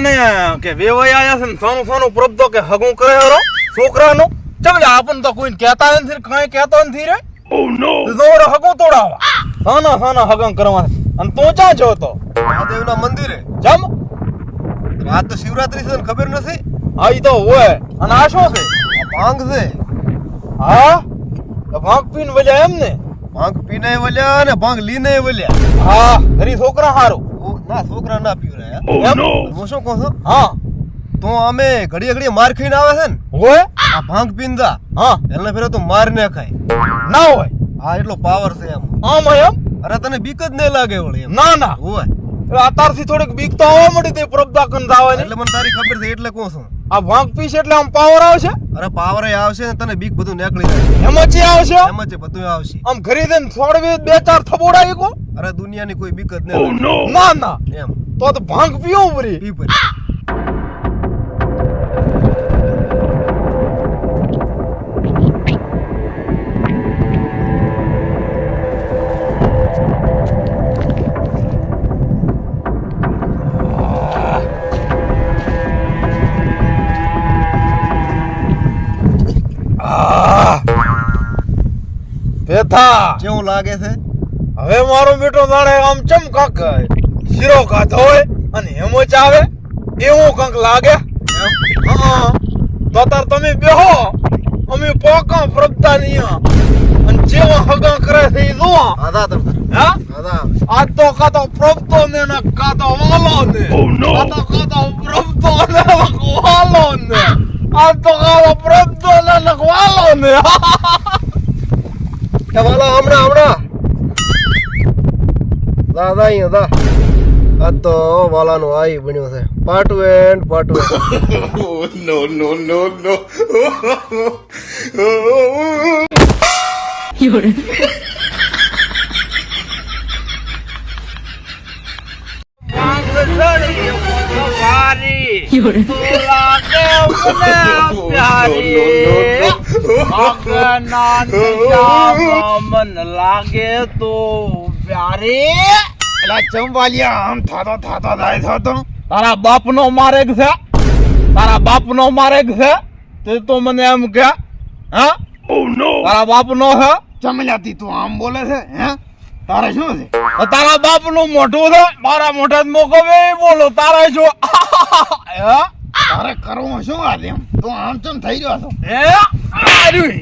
ને કે વેવાઈ આયા છે ને સોનું સોનું પ્રભતો કે હગું કરે હરો? છોકરાનો? ચમ આપણ તો કોઈ કહેતા નથી કઈ કહેતો નથી રે. ઓ નો જોર હગું તોડાવા. સોના સોના હગું કરવા. અને તો ચા જો તો. મહાદેવના મંદિરે. જમ. રાત તો શિવરાત્રી છે ને ખબર નથી? આ ઈ તો હોય. અને આ શું છે? ભાંગ છે. હા? ભાંગ પીને વળ્યા એમ ને? ભાંગ પીને વલ્યા ને ભાંગ લીને વલ્યા. હા ઘરી છોકરા હારું. ના છોકરા ના પીવરાયા એમ? હું શું કહું છું? હા તો અમે ઘડીએ ઘડીએ માર ખાઈને આવે છે ને? હોય? આ ભાંગ પીંદા હા. એને ફેરે તો માર ને ખાય. ના હોય. હા એટલો પાવર છે એમ. આમ એમ? અરે તને બીક જ નહીં લાગે વળી એમ. ના ના. હોય. એટલે અત્યારથી થોડીક બીક તો આવવા મળી તે પ્રભતા કંદ આવવાની એટલે મને તારી ખબર છે એટલે કહું છું. આ ભાંગ પીશે એટલે આમ પાવર આવશે? અરે પાવર આવશે ને તને બીક બધું નીકળી જાય એમાં ચી આવશે? એમ જ બધું આવશે. આમ ઘરે જઈને થોડવી બે ચાર થબોડાઈ કો અરે દુનિયાની કોઈ બીક જ નહીં ના ના. એમ. તો તો ભાંગ પીવું પરી પી પછી કેવું લાગે છે? હવે મારો બેટો જાણે આમ ચમ કાક શીરો ખાધો હોય અને હેમો ચાવે એવું કંક લાગે? હા. તો તાર તમે બેહો. અમે પોકા પ્રભતા નહીં. અને જેવા હગા કરે છે એ જુઓ. આધા તમે. હા? આધા. આ તો કાતો પ્રભતો ને ના કાતો વાલો ને. આ તો કાતો પ્રભતો ને વાલો ને. આ તો કાતો પ્રભતો ને વાલો ને. એ વાલા હમણાં હમણાં દા દા અહીંયા દા આ તો વાલાનું આઈ બન્યું છે પાટુ એન્ડ પાટુ no, no, no, no. મન લાગે તો પ્યારે ચંવાલિયા આમ થાતો થાતો થાય થતો તારા બાપ નો મારે છે તારા બાપ નો મારે છે તે તો મને એમ કે હા તારા બાપ નો છે ચમલાતી તું આમ બોલે છે હે તારે શું છે? તારા બાપનું મોઢું છે મારા મોઢા મોકો બે બોલો તારે શું? તારે કરવું શું આ એમ? તું આમ ચમ થઈ ગયો છો. હે. આર્યું.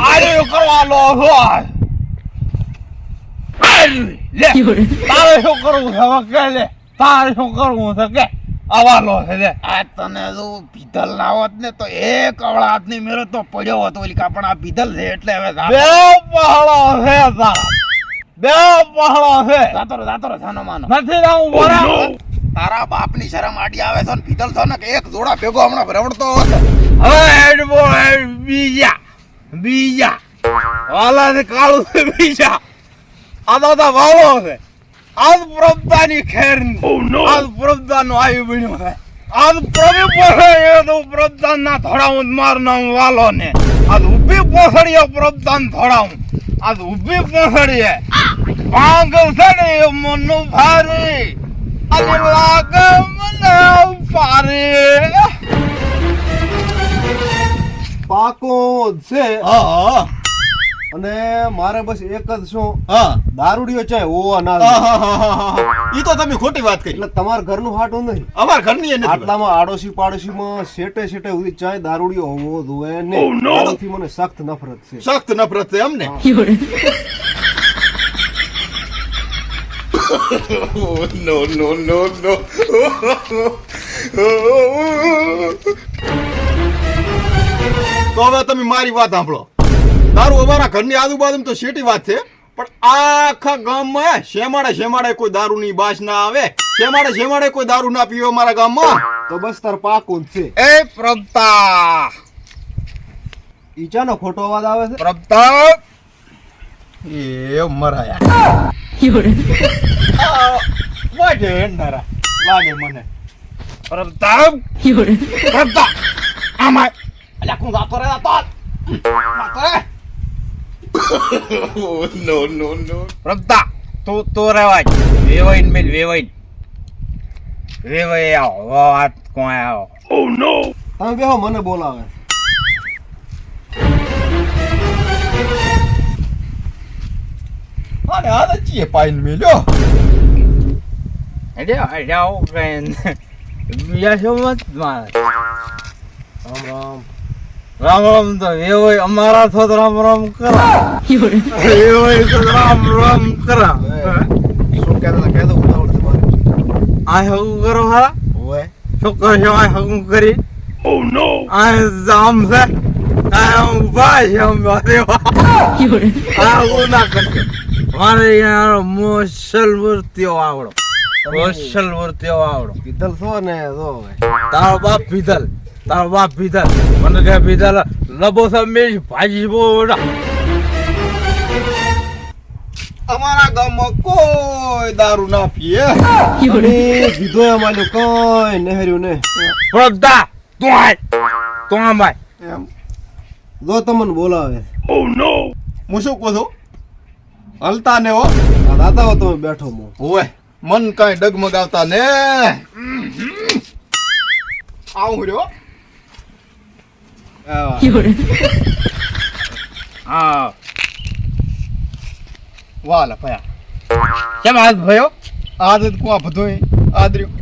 આર્યું કરવાનો છો આર્યું. લે તારે શું કરવું છે? હવે કે લે તારે શું કરવું છે? કે આવાલો છે લે. આ તને જો પીધલ ના હોત ને તો એક અવળા હાથની મેરો તો પડ્યો હતો ઓલી પણ આ પીધલ છે એટલે હવે બે પહાડો છે તારા બે પહાડો છે. જાતો રે જાતો રે સાનો માનો. નથી રાઉ બરા તારા બાપની શરમ આડી આવે છે ને પીધલ છે ને એક જોડા ભેગો હમણાં ભરવડતો હશે હવે હેડ બોલ બીજા. બીજા. વાલા ને કાળું છે બીજા. આ તો વાળો છે. આજ પ્રભતાની ખેર આજ પ્રભતાનું આયુ બન્યું છે આજ પ્રભુ પોસડે એ તો પ્રભતાન ના થોડાવું માર હું વાલો ને આજ ઊભી પોસડીએ પ્રભતાન થોડાવું આજ ઊભી પોસડીએ ભાંગ છે ને એ મનનું ભારી. આજ લાગે મને ભારી પાકો છે. હા. અને મારે બસ એક જ શું? હા. દારૂડિયો ચાય ઓ ના. ઈ તો તમે ખોટી વાત કરી. એટલે તમારા ઘરનું હાટું નહીં. અમાર ઘરની એ નથી આટલામાં આડોશી પાડોશીમાં શેટે શેટે ઉધી ચાય દારૂડિયો હોવો જોઈએ ને. એનાથી મને સખત નફરત છે. સખત નફરત છે એમને નો? નો નો નો. તો હવે તમે મારી વાત સાંભળો. દારૂ અમારા ઘરની આજુબાજુ તો શેટી વાત છે. પણ આખા ગામમાં શેમાડે શેમાડે કોઈ દારૂની બાસ ના આવે. શેમાડે શેમાડે કોઈ દારૂ ના પીવે અમારા ગામમાં. તો બસ તાર પાકું છે. એ પ્રભતા! ઈચાનો ખોટો અવાજ આવે છે? પ્રમતા એ મરાયા. વાજે હેંડારા લાગે મને. પ્રમતા પ્રમતા આમાં અલ્યા કું જાતો રે જાતો જાતો રે no, no, no. પ્રભતા તું તો રેવાય વેવાઈન મેલ વેવાઈન ભાઈ આવો વાત કોણ આવો તમે બેહો મને બોલાવે અરે આ ચીએ પાઈન મેલ્યો એટલે એટલે આવું કઈ બીજા શું મત મારે રામ રામ રામ રામ તો એ હોય અમારા તો રામ રામ કરા. એ હોય તો રામ રામ કરા. શું કહેતા હતા? કહેતો ઉતાવળ છે મારે. આ હગું કરો હા ઓય શું કરશો આ હગું કરી. આ જામ છે. આ ઊભા છે અમારે આ હું ના કરશે મારે યાર મોશલ મૂર્તિઓ આવડો. મોશલ મૂર્તિઓ આવડો. પીધલ છો ને જો તારો બાપ પીધલ. તારો બાપ પીધા. મને કે પીધા લબો સમેશ ભાજી બોડા અમારા ગામમાં કોઈ દારૂ ના પીએ. અને કીધો અમારે કોઈ નહેર્યું ને પ્રગટા તું આય. તું આમ આય. એમ. જો તમને બોલાવે. હું શું કહું છું? હલતા ને હો. આ દાદા હો તમે બેઠો મો. ઓય મન કઈ ડગમગાવતા ને. આવું રહ્યો આવા. હા વાલા ભયા કેમ હાથ ભયો આદત કુવા બધું આદર્યું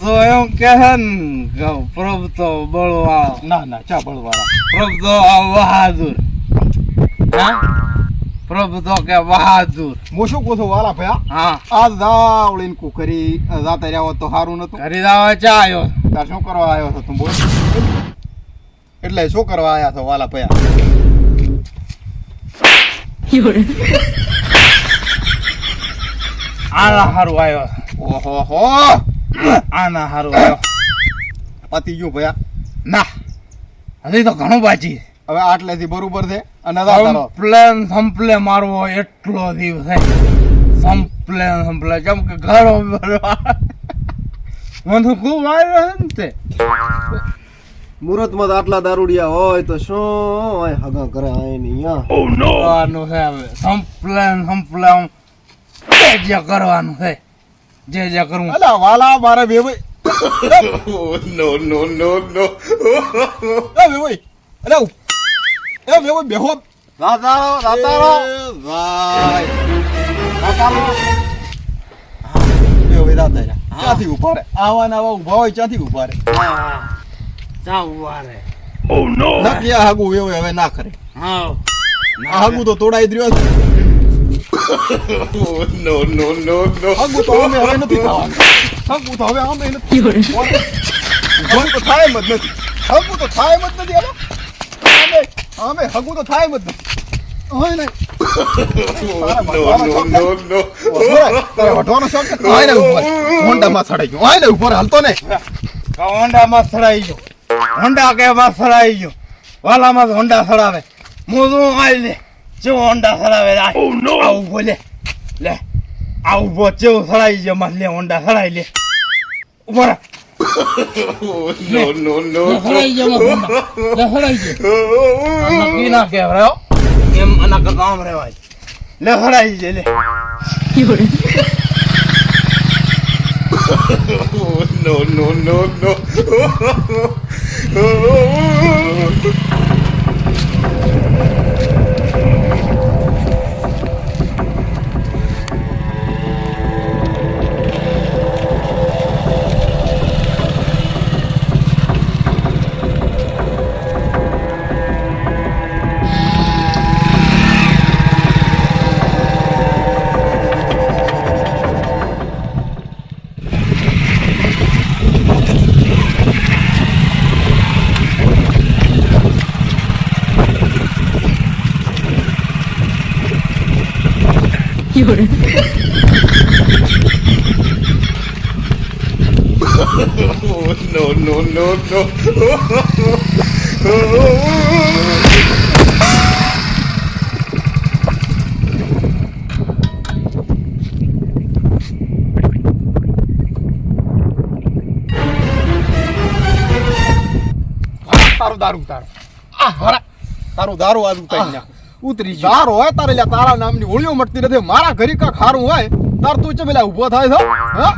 તો એમ કહે ને કે પ્રભુ તો બળવાળો ના ના ચા બળવાળા પ્રભુ તો બહાદુર હા પ્રભુ તો કે બહાદુર હું શું કહું છું વાલા ભયા હા આ દાવળીને કુકરી જાતા રહ્યા હોત તો સારું નતું. ખરીદાવા ચા આવ્યો તાર શું કરવા આવ્યો છો તું બોલ. એટલે શું કરવા આવ્યા છો વાલા પયા આના હારું આવ્યો. ઓહો હો આના હારું આવ્યો. પતી ગયું ભયા. ના. હજી તો ઘણું બાજી. હવે આટલેથી બરોબર છે અને પ્લેન સંપલે મારવો એટલો દિવસ સંપલેન સંપલે. કેમ કે ઘરો મને ખૂબ આવ્યો ને તે. મુહૂર્તમાં આટલા દારૂડિયા હોય તો શું હોય હગા કરે આય નહીં નો આનો છે હવે. સંપલેન સંપલેન જે જે કરવાનું છે. જે જે કરવું. અલા વાલા મારે બે ભાઈ. નો નો નો નો એ બે ભાઈ. અલા એ વેવાઈ બેહો. રાતારો રાતારો ભાઈ. રાતારો વેવાઈ રાતારા ક્યાંથી ઊભા રે? આવા ને આવા ઊભા હોય ક્યાંથી ઊભા રે? ચાવવા રે. નક્કી આ હાગુ વેવાઈ હવે ના કરે. હા હાગુ તો તોડાઈ જ રહ્યો છે. નો no, no, no, no. હાગુ તો અમે હવે નથી થવાનું હાગુ તો હવે અમે નથી. ઊભા તો થાય મત નથી. હાગુ તો થાય મત નથી અમે અમે હાગુ તો થાય મત નથી. હોય નહીં વઢવાનો શોખ છે? આય ને ઉપર હોન્ડામાં ચડાઈ ગયો આય ને ઉપર હાલતો ને હોન્ડા માં સડાઈ ગયો હોન્ડા કે માં સડાઈ ગયો વાલામાં હોન્ડા સડાવે હું શું આઈ લે જેવો હોન્ડા સડાવે આવું બોલે લે આવું બો જેવો સડાઈ ગયો માં લે હોન્ડા સડાઈ લે ઉપર no, no, લે સડાઈ ગયો સડાઈ ગયો ના હો. એમ આના કરતા આમ રહેવાય. લે સડાઈ ગયો લે. Oh, no, no, no, no. Oh, no, no, no, no. તારું દારૂ તારું આ હરા તારું દારૂ આજ ઉતારી નાખ ઉતરી દારૂ હોય તારે લ્યા તારા નામની હોળીઓ મટતી નથી. મારા ઘરે કા ખારું હોય તાર તું ચમેલા ઊભો થાય છો? હા?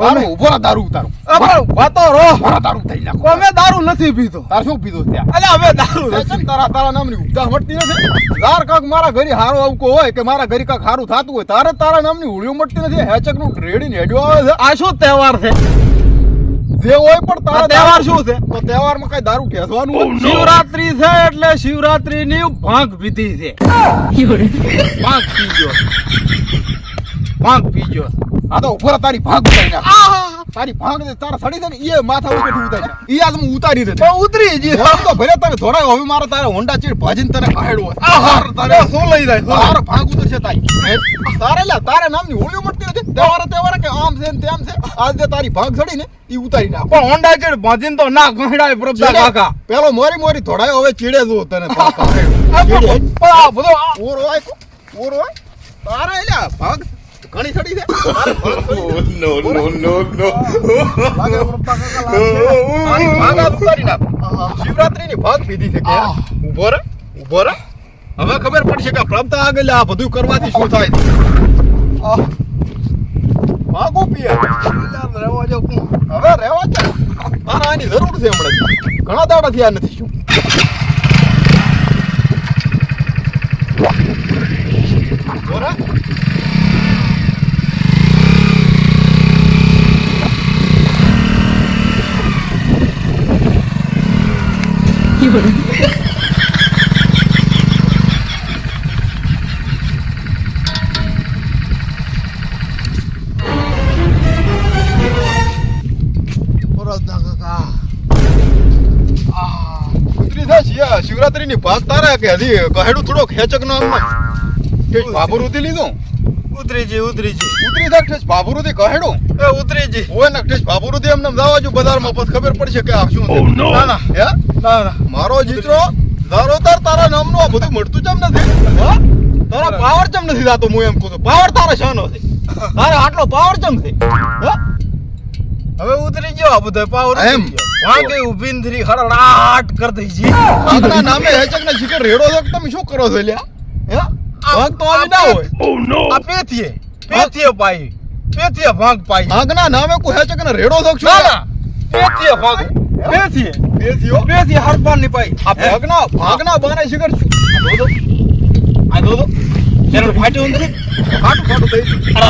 તારું ઊભો દારૂ ઉતારો પણ વાતો રો મારા દારૂ થઈ નાખો. અમે દારૂ નથી પીતો. તાર શું પીધું ત્યાં? અલે અમે દારૂ નથી. તારા તારા નામની ઉપજા મટતી નથી? તાર કાક મારા ઘરે હારો આવકો હોય કે મારા ઘરે કાક હારું થતું હોય તારે તારા નામની હોળીઓ મટતી નથી? હેચકનું રેડી હેડ્યો આવે છે. આ શું તહેવાર છે? જે હોય પણ તારા તહેવાર શું છે? તો તહેવારમાં કઈ દારૂ કેસવાનું શિવરાત્રી છે એટલે શિવરાત્રી ની ભાંગ પીધી છે. ભાંગ પીજો. ભાંગ પીજો. આ તો ઉપર તારી ભાંગ ઉતારી તારી ભાગ ને તારા સડી છે ને એ માથા ઉપર ઉતારી. ઈ આજ હું ઉતારી દે ઉતરી જી. તો ભલે તને ધોરાય હવે મારે તારે હોન્ડા ચીડ ભાજીને તને હોય. આહાર તારે શું લઈ જાય? તારો. ભાગ તારી તારે લે તારે નામની હોળીઓ મળતી નથી. તહેવારે તહેવારે કે આમ છે ને તેમ છે. આજે તારી ભાગ ચડી ને ઈ ઉતારી નાખ. પણ હોન્ડા ચડ ભાજીન તો ના ગંડાય પ્રભા કાકા. પેલો મોરી મોરી ધોડાયો હવે ચીડે જો તને પણ આ બધો ઓરો આય કો ઓરો તારે ભાગ ઘણી છે. ભાગ છે. Oh, no, no, no, no. લાગે પ્રભા કાકા લાગે. આની ભાગ ઉતારી નાખ. શિવરાત્રીની ભાગ પીધી છે કે? ઊભો રે ઊભો રે. હવે ખબર પડશે કે પ્રમતા આગળ આ બધું કરવાથી શું થાય? માગો પીએ રહેવા જો હવે રહેવા દે તારા આની જરૂર છે હમણાં. ઘણા દાડા થયા નથી શું? ઊભો શિયા શિવરાત્રીની ભાગ તારા કે હજી કહેડું થોડો હેચક નો આમ કે બાબુર ઉતી લીધું? ઉતરીજી ઉતરીજી ઉતરી થાય ઠેસ બાબુર ઉતી કહેડું એ ઉતરીજી હોય ને ઠેસ બાબુર ઉતી એમને દાવા જો બજારમાં પછી ખબર પડશે કે આ શું ના ના. હે? ના ના. મારો જીતરો ધારો તાર તારા નામનું આ બધું મળતું ચમ નથી? હા? તારો પાવર ચમ નથી થાતો હું એમ કહું છું. પાવર તારા શાનો છે. તારે આટલો પાવર ચમ છે? હા? હવે ઉતરી ગયો આ બધો પાવર એમ. વાંકે ઊભી ને થરી કર કરી દઈ જી ભાગના નામે હેચક ને શિખર રેડો છો તમે શું કરો છો લ્યા હે ભાગ તો આવી ના હોય આ પેથીએ પેથીએ પાઈ પેથીએ ભાગ પાઈ ભાગના નામે કો હેચક ને રેડો છો ના ના પેથીએ ભાગ પેથીએ પેથીઓ પેથીએ હરપારની પાઈ આ ભાગના ભાગના બાને શિખર આ દો દો આ દો દો એનો ફાટ્યો નથી ફાટું ફાટું થઈ ગયું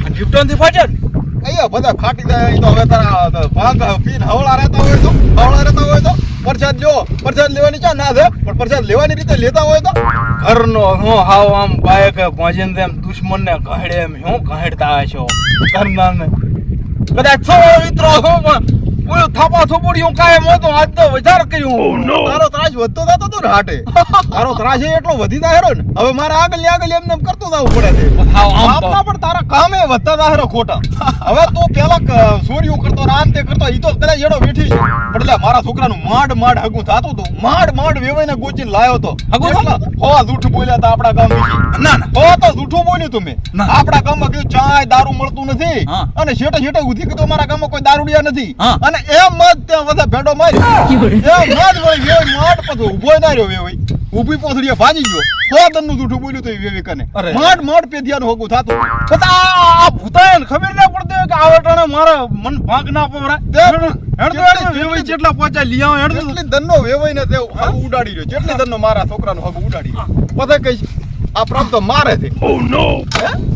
આ ડિપ્ટોનથી ફાટ્યો ને? અહીંયા બધા ફાટી જાય તો હવે તારા ભાગ, પીન હવળા રહેતા હોય તો, હવળા રહેતા હોય તો, પ્રસાદ લેવો પ્રસાદ લેવાની ચા ના છે પણ પ્રસાદ લેવાની રીતે લેતા હોય તો? ઘરનો હું હાવ આમ બાયક ભોજન તેમ દુશ્મન ને ગહેડે એમ હું ગહેડતા છો ઘરના કદાચ છો મિત્રો હું પણ ઓલો થાપા થોપડી હું કાયમ હતો આજ તો વધારે કર્યું. તારો ત્રાસ વધતો જતો તો ને હાટે. તારો ત્રાસ એટલો વધી જાય હેરો ને હવે મારે આગળ આગળ એમને કરતો જવું પડે છે. આપના પણ તારા કામે વધતા જાય હેરો ખોટા. હવે તું પેલા ચોરીઓ કરતો ને આમ તે કરતો ઈ તો પેલા એડો બેઠી છે. પણ લે મારા છોકરાનું માંડ માંડ હગું થાતું હતું. માંડ માંડ વેવાઈને ગોચીને લાયો તો. હગું થાતું? હો જૂઠું બોલ્યા હતા આપણા ગામ ના ના. હો તો જૂઠું બોલ્યું તમે ના. આપણા ગામમાં કીધું ચાય દારૂ મળતું નથી. અને શેઠે શેઠે ઉધી કીધું મારા ગામમાં કોઈ દારૂડિયા નથી. અને એમ જ ત્યાં બધા ભેડો માર્યો એમ જ વળી પછી ના રહ્યો વેવાઈ. ઊભી પોથડીએ ભાજી ગયો. જૂઠું બોલ્યું તો એ વેવી પેધિયાનું હોગું થાતું. આ- ભૂતાયન ખબર ના પડતી કે મારા મન ભાગ પવરાય હગ ઉડાડી રહ્યો જેટલી દનનો મારા છોકરાનો હગ ઉડાડી પછી કહીશ આ પ્રાપ્ત મારે છે. ઓ નો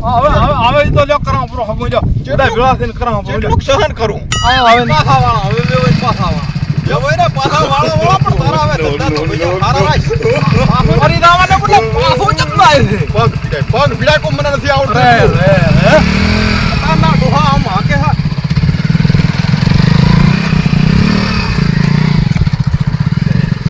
હવે હવે હવે તો લ્યો કરાવ પ્રો હમો જો ચેડા ભેળા થઈને કરાવ પ્રો લ્યો. સહન કરું? આ હવે પાછા વાળા હવે મે ઓય પાછા વાળા યો ઓય ને પાછા વાળા વાળા પણ તારા હવે ધંધા તો ભઈયા હારા રાખ મારી દાવાને બોલે પાછો ચકલાય છે. પગ પીડાય પગ પીડાય કો મને નથી આવડતું. રે રે હે તાના ડોહા આમ હાકે હા.